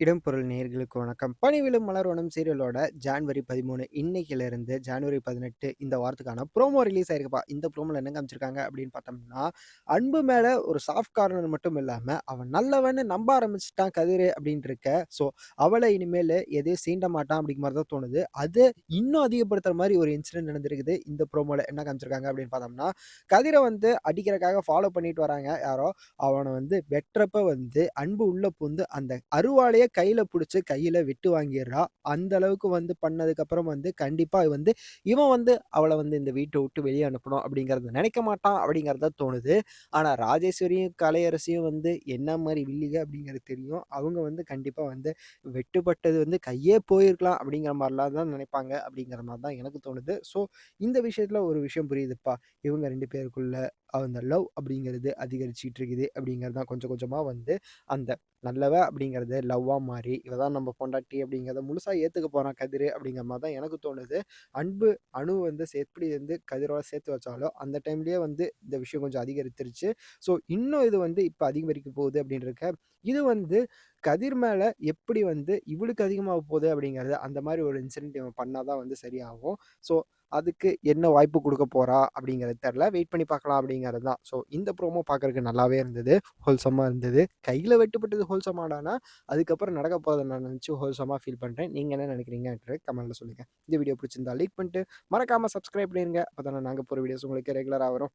இடம்பொருள் நேயர்களுக்கு வணக்கம். பணிவிலும் மலர்வனம் சீரியலோட ஜான்வரி 13 இன்னைக்கிலிருந்து ஜான்வரி 18 இந்த வாரத்துக்கான ப்ரோமோ ரிலீஸ் ஆயிருக்குப்பா. இந்த ப்ரோமோல என்ன காமிச்சிருக்காங்க அப்படின்னு பார்த்தோம்னா, அன்பு மேல ஒரு சாஃப்ட் கார்னர் மட்டும் இல்லாம, அவன் நல்லவன்னு நம்ப ஆரம்பிச்சிட்டான் கதிர் அப்படின்ட்டு இருக்க. ஸோ, அவளை இனிமேல் எதையும் சீண்ட மாட்டான் அப்படிங்கிற மாதிரி தான் தோணுது. அது இன்னும் அதிகப்படுத்துற மாதிரி ஒரு இன்சிடென்ட் நடந்திருக்குது. இந்த ப்ரோமோல என்ன காமிச்சிருக்காங்க அப்படின்னு பார்த்தோம்னா, கதிரை வந்து அடிக்கிறக்காக ஃபாலோ பண்ணிட்டு வராங்க யாரோ. அவனை வந்து வெட்டுறப்ப வந்து அன்பு உள்ள புகுந்து அந்த அருவாளைய கையில பிடிச்சி கையில வெட்டு வாங்கிடுறா அந்த அளவுக்கு வந்து பண்ணதுக்கப்புறம் வந்து கண்டிப்பா வந்து இவன் வந்து அவளை வந்து இந்த வீட்டை விட்டு வெளியே அனுப்பணும் அப்படிங்கிறத நினைக்க மாட்டான் அப்படிங்கிறது தான் தோணுது. ஆனா ராஜேஸ்வரியும், கலையரசியும் வந்து என்ன மாதிரி வில்லிக அப்படிங்கிறது தெரியும். அவங்க வந்து கண்டிப்பா வந்து வெட்டுப்பட்டது வந்து கையே போயிருக்கலாம் அப்படிங்கிற மாதிரிலாம் தான் நினைப்பாங்க அப்படிங்கிற மாதிரி தான் எனக்கு தோணுது. ஸோ, இந்த விஷயத்துல ஒரு விஷயம் புரியுதுப்பா. இவங்க ரெண்டு பேருக்குள்ள அந்த லவ் அப்படிங்கிறது அதிகரிச்சுட்டு இருக்குது அப்படிங்கிறது தான் கொஞ்சம் கொஞ்சமாக வந்து அந்த நல்லவ அப்படிங்கிறது லவ்வாக மாறி, இவ தான் நம்ம பொண்டாட்டி அப்படிங்கிறத முழுசாக ஏற்றுக்க போகிறான் கதிர் அப்படிங்கிற மாதிரி தான் எனக்கு தோணுது. அன்பு அணு வந்து எப்படி வந்து கதிரோட சேர்த்து வச்சாலோ, அந்த டைம்லேயே வந்து இந்த விஷயம் கொஞ்சம் அதிகரித்துருச்சு. ஸோ, இன்னும் இது வந்து இப்போ அதிகரிக்க போகுது அப்படின்றக்க இது வந்து கதிர் மேலே எப்படி வந்து இவளுக்கு அதிகமாக போகுது அப்படிங்கிறது, அந்த மாதிரி ஒரு இன்சிடென்ட் இவன் பண்ணால் தான் வந்து சரியாகும். ஸோ, அதுக்கு என்ன வாய்ப்பு கொடுக்க போகிறா அப்படிங்கிறது தெரில வெயிட் பண்ணி பார்க்கலாம் அப்படிங்கிறது தான். ஸோ, இந்த ப்ரோமோ பார்க்கறக்கு நல்லாவே இருந்தது. ஹோல்சமாக இருந்தது. கையில் வெட்டுப்பட்டது ஹோல்சமாடானா, அதுக்கப்புறம் நடக்க போகிறத நான் நினச்சி ஹோல்சமாக ஃபீல் பண்ணுறேன் நீங்கள் என்ன நினைக்கிறீங்கன்ற கமெண்ட்டில் சொல்லுங்கள் இந்த வீடியோ பிடிச்சிருந்தா லைக் பண்ணிட்டு, மறக்காமல் சப்ஸ்கிரைப் பண்ணிடுங்க அப்போ தானே நாங்கள் போகிற வீடியோஸ் உங்களுக்கு ரெகுலராக வரும்.